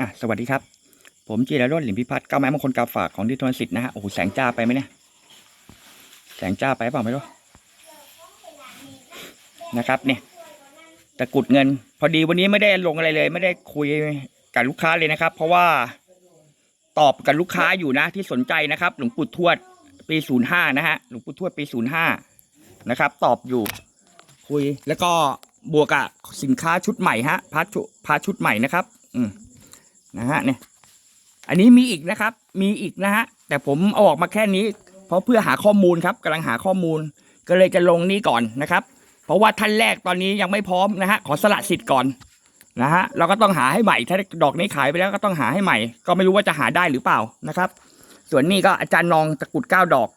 อะสวัสดีครับ ผมจีรโรจน์หลิมพิพัฒน์เก้าไม้มงคลกาฝากของดิทนสิทธิ์นะฮะโอ้โหแสงจ้าไปไหมเนี่ยแสงจ้าไปเปล่าไม่รู้นะครับเนี่ยตะกุดเงิน พอดีวันนี้ไม่ได้ลงอะไรเลย ไม่ได้คุยกับลูกค้าเลยนะครับ เพราะว่าตอบกับลูกค้าอยู่นะที่สนใจนะครับ หลวงปู่ทวดปีศูนย์ห้านะฮะหลวงปู่ทวดปีศูนย์ห้านะครับ ตอบอยู่ คุย แล้วก็บวกกับสินค้าชุดใหม่ฮะพาชุพาชุดใหม่นะครับ อืม นะฮะเนี่ย อันนี้มีอีกนะครับ มีอีกนะฮะแต่ผมเอาออกมาแค่นี้ เพราะเพื่อหาข้อมูลครับกำลังหาข้อมูล ก็เลยจะลงนี้ก่อนนะครับ เพราะว่าท่านแรกตอนนี้ยังไม่พร้อมนะฮะขอสละสิทธิ์ก่อนนะฮะเราก็ต้องหาให้ใหม่ถ้าดอกนี้ขายไปแล้วก็ต้องหาให้ใหม่ ก็ไม่รู้ว่าจะหาได้หรือเปล่านะครับ ส่วนนี้ก็อาจารย์นองตะกุดเก้าดอก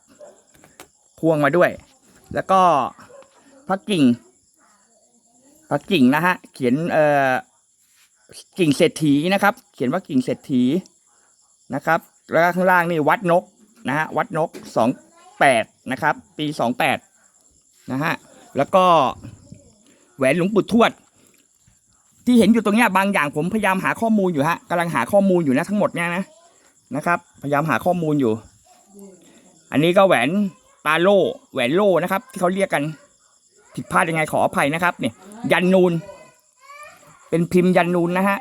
พวงมาด้วย แล้วก็พระกิ่งพระกิ่งนะฮะเขียนเอ่อ กิ่งเศรษฐีนะครับ เขียนว่ากิ่งเศรษฐีนะครับ แล้วข้างล่างนี่วัดนกนะฮะวัดนกสองแปดนะครับ ปีสองแปดนะฮะแล้วก็แหวนหลวงปู่ทวด ที่เห็นอยู่ตรงเนี้ยบางอย่างผมพยายามหาข้อมูลอยู่ฮะกำลังหาข้อมูลอยู่นะทั้งหมดเนี่ยนะนะครับ พยายามหาข้อมูลอยู่ อันนี้ก็แหวนตาโล่แหวนโล่นะครับ ที่เขาเรียกกันผิดพลาดยังไงขออภัยนะครับเนี่ยยันนูน เป็นพิมพ์ยันนูนนะฮะ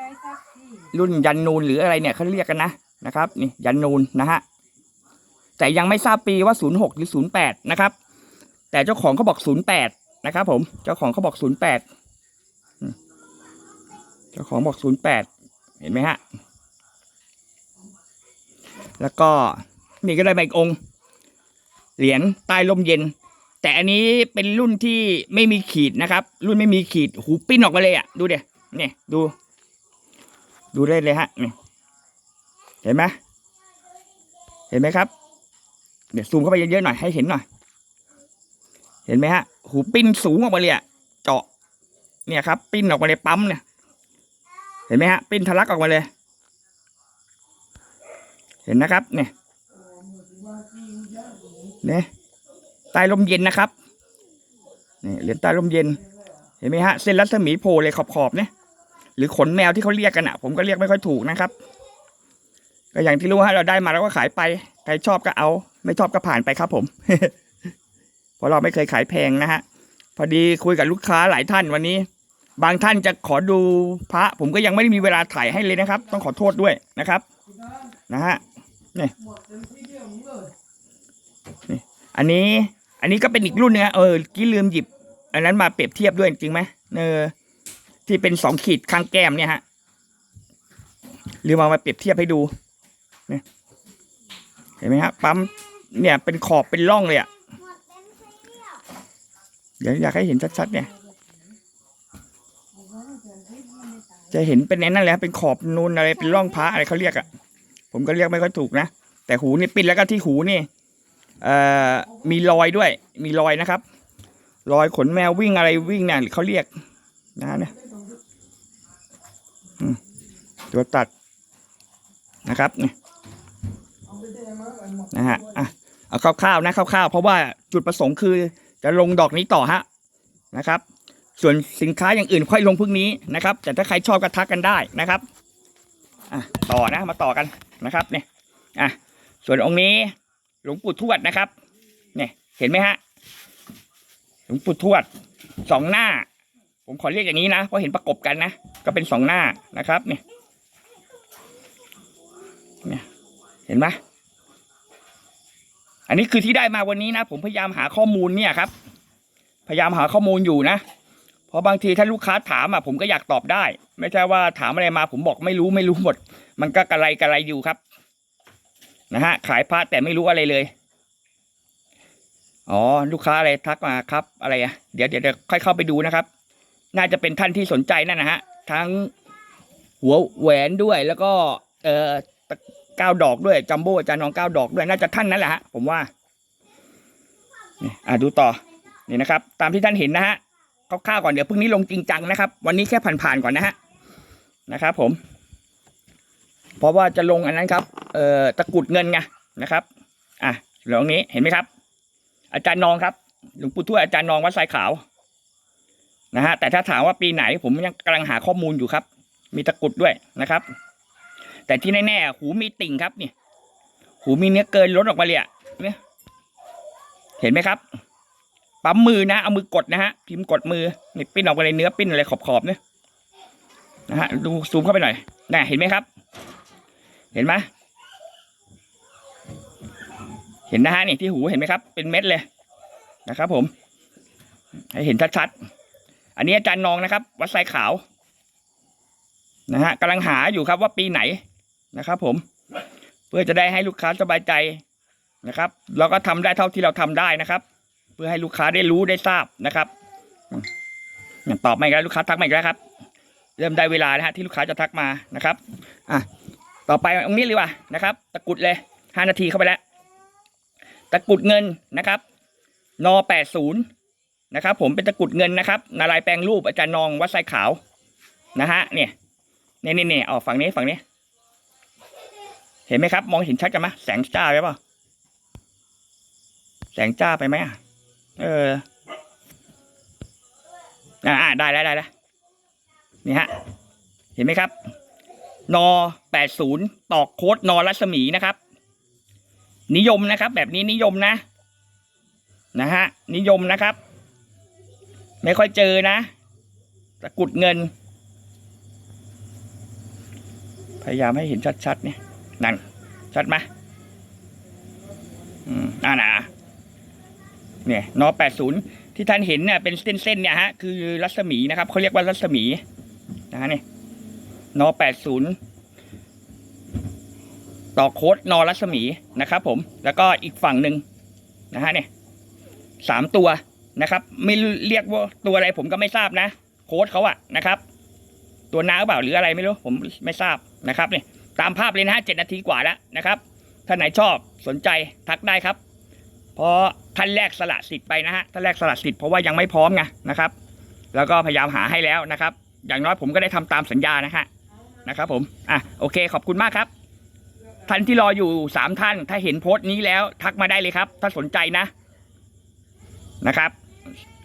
รุ่นยันนูนหรืออะไรเนี่ยเขาเรียกกันนะนะครับ นี่ยันนูนนะฮะ แต่ยังไม่ทราบปีว่า 06 หรือ 08 นะครับ แต่เจ้าของเขาบอก 08 นะครับ ผม เจ้าของเขาบอก 08 เจ้าของบอก 08 เห็นไหมฮะ แล้วก็นี่ก็ได้มาอีกองค์เหรียญใต้ลมเย็น แต่อันนี้เป็นรุ่นที่ไม่มีขีดนะครับ รุ่นไม่มีขีดหูปิ้นออกมาเลยอะ ดูเดี๋ย เนี่ยดู ดูได้เลยฮะนี่เห็นไหมเห็นไหมครับ เดี๋ยวซูมเข้าไปเยอะๆหน่อยให้เห็นหน่อย เห็นไหมฮะ หูปิ้นสูงออกมาเลยอะเจาะ เนี่ยครับ ปิ้นออกมาเลยปั๊มเนี่ย เห็นไหมฮะ ปิ้นทะลักออกมาเลย เห็นนะครับ เนี่ยเนี่ยใต้ลมเย็นนะครับนี่เหรียญใต้ลมเย็น เห็นไหมฮะ เส้นรัศมีโผล่เลยขอบๆเนี่ย หรือขนแมวที่เขาเรียกกันอะผมก็เรียกไม่ค่อยถูกนะครับ ก็อย่างที่รู้ฮะเราได้มาแล้วก็ขายไป ใครชอบก็เอา ไม่ชอบก็ผ่านไปครับ ผม เพราะเราไม่เคยขายแพงนะฮะ พอดีคุยกับลูกค้าหลายท่านวันนี้ บางท่านจะขอดูพระ ผมก็ยังไม่ได้มีเวลาถ่ายให้เลยนะครับ ต้องขอโทษด้วยนะครับ นะฮะนี่นี่ อันนี้ อันนี้ก็เป็นอีกรุ่นนึงฮะเออกี้ลืมหยิบ อันนั้นมาเปรียบเทียบด้วยจริงไหมเออ ที่เป็นสองขีดข้างแก้มเนี่ยฮะหรือมามาเปรียบเทียบให้ดูเนี่ยเห็นไหมฮะปั๊มเนี่ยเป็นขอบเป็นร่องเลยอะเดี๋ยวอยากให้เห็นชัดๆเนี่ยจะเห็นเป็นในนั่นแหละเป็นขอบนูนอะไรเป็นร่องพระอะไรเขาเรียกอะผมก็เรียกไม่ค่อยถูกนะแต่หูนี่ปิดแล้วก็ที่หูนี่เอ่อมีรอยด้วย มีรอยนะครับ รอยขนแมววิ่งอะไรวิ่งเนี่ยเขาเรียกนะเนี่ย ตัวตัดนะครับนี่นะฮะอะเอาคร่าวๆนะคร่าวๆเพราะว่าจุดประสงค์คือจะลงดอกนี้ต่อฮะนะครับ ส่วนสินค้าอย่างอื่นค่อยลงพรุ่งนี้นะครับ แต่ถ้าใครชอบก็ทักกันได้นะครับอะต่อนะมาต่อกันนะครับเนี่ยอะส่วนองค์นี้หลวงปู่ทวดนะครับ เนี่ยเห็นไหมฮะหลวงปู่ทวดสองหน้า ผมขอเรียกอย่างนี้นะเพราะเห็นประกบกันนะก็เป็นสองหน้านะครับเนี่ยเนี่ย เห็นไหมอันนี้คือที่ได้มาวันนี้นะ ผมพยายามหาข้อมูลเนี่ยครับ พยายามหาข้อมูลอยู่นะเพราะบางทีถ้าลูกค้าถามอะผมก็อยากตอบได้ ไม่ใช่ว่าถามอะไรมา ผมบอกไม่รู้ไม่รู้หมด มันก็กระไรกระไรอยู่ครับนะฮะขายพระแต่ไม่รู้อะไรเลยอ๋อลูกค้าอะไรทักมาครับ อะไรอะเดี๋ยวเดี๋ยวเดี๋ยวค่อยเข้าไปดูนะครับ น่าจะเป็นท่านที่สนใจนั่นนะฮะทั้งหัวแหวนด้วยแล้วก็เอ่อ เก้าดอกด้วยจัมโบ้อาจารย์น้องเก้าดอกด้วยน่าจะท่านนั้นแหละฮะผมว่านี่อะดูต่อนี่นะครับ ตามที่ท่านเห็นนะฮะคร่าวๆก่อนเดี๋ยวพรุ่งนี้ลงจริงจังนะครับ วันนี้แค่ผ่านๆก่อนนะฮะนะครับ ผม เพราะว่าจะลงอันนั้นครับ เอ่อตะกรุดเงินไงนะครับ อะเหลืองนี้เห็นไหมครับ อาจารย์นองครับหลวงปู่ทวดอาจารย์นองวัดทรายขาวนะฮะแต่ถ้าถามว่าปีไหนผมยังกำลังหาข้อมูลอยู่ครับ มีตะกรุดด้วยนะครับ แต่ที่แน่ๆหูมีติ่งครับนี่หูมีเนื้อเกินล้นออกมาเลยอะเนี่ยเห็นไหมครับ ปั๊มมือนะเอามือกดนะฮะพิมพ์กดมือนี่ปิ้นออกมาเลยเนื้อปิ้นอะไรขอบๆเนี่ยนะฮะดูซูมเข้าไปหน่อยน่ะเห็นไหมครับ เห็นไหมเห็นนะฮะนี่ที่หูเห็นไหมครับ เป็นเม็ดเลยนะครับ ผม ให้เห็นชัดๆอันนี้อาจารย์นองนะครับ วัดไซขาวนะฮะกำลังหาอยู่ครับว่าปีไหน นะครับผม เพื่อจะได้ให้ลูกค้าสบายใจนะครับ เราก็ทำได้เท่าที่เราทำได้นะครับ เพื่อให้ลูกค้าได้รู้ได้ทราบนะครับอย่างตอบไม่กันลูกค้าทักไมาอีกแล้ครับ เริ่มได้เวลานะฮะที่ลูกค้าจะทักมานะครับอะต่อไปตรงนี้เลยว่ะนะครับ ตะกุดเลยห้านาทีเข้าไปแล้ว ตะกุดเงินนะครับนอแปดศูนย์นะครับ ผมเป็นตะกุดเงินนะครับ นารายแปลงรูปอาจารย์นองวัดไซขาวนะฮะเนี่ยเนี่ยเนี่ยเนี่อาฝั่งนี้ฝั่งนี้ เห็นไหมครับ มองเห็นชัดกันไหมแสงจ้าไปเปล่าแสงจ้าไปไหมอะเอออ่าได้แล้วได้แล้วนี่ฮะ เห็นไหมครับ นอแปดศูนย์ตอกโค้ดนอรัศมีนะครับ นิยมนะครับ แบบนี้นิยมนะ นะฮะ นิยมนะครับ ไม่ค่อยเจอนะตะกุดเงิน พยายามให้เห็นชัดๆเนี่ย นั่นชัดไหมอืมอ่านะเนี่ยนอแปดศูนย์ที่ท่านเห็นเนี่ยเป็นเส้นๆเนี่ยฮะคือรัศมีนะครับเขาเรียกว่ารัศมีนะฮะเนี่ยนอแปดศูนย์ต่อโค้ดนอรัศมีนะครับ ผม แล้วก็อีกฝั่งหนึ่งนะฮะเนี่ยสามตัวนะครับ ไม่เรียกว่าตัวอะไรผมก็ไม่ทราบนะ โค้ดเขาอะนะครับ ตัวน้าหรือเปล่าหรืออะไรไม่รู้ ผมไม่ทราบนะครับเนี่ย ตามภาพเลยนะฮะเจ็ดนาทีกว่าแล้วนะครับท่านไหนชอบสนใจทักได้ครับเพราะท่านแรกสละสิทธิ์ไปนะฮะท่านแรกสละสิทธิ์เพราะว่ายังไม่พร้อมไงนะครับ แล้วก็พยายามหาให้แล้วนะครับ อย่างน้อยผมก็ได้ทำตามสัญญานะฮะนะครับผมอะโอเคขอบคุณมากครับท่านที่รออยู่สามท่าน ถ้าเห็นโพสต์นี้แล้วทักมาได้เลยครับ ถ้าสนใจนะนะครับ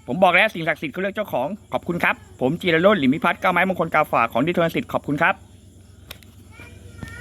ผมบอกแล้วสิ่งศักดิ์สิทธิ์เขาเลือกเจ้าของขอบคุณครับ ผมจีรโรจน์หลิมพิพัฒน์ก้าวไม้มงคลกาฝากของดิทรนสิทธิ์ขอบคุณครับ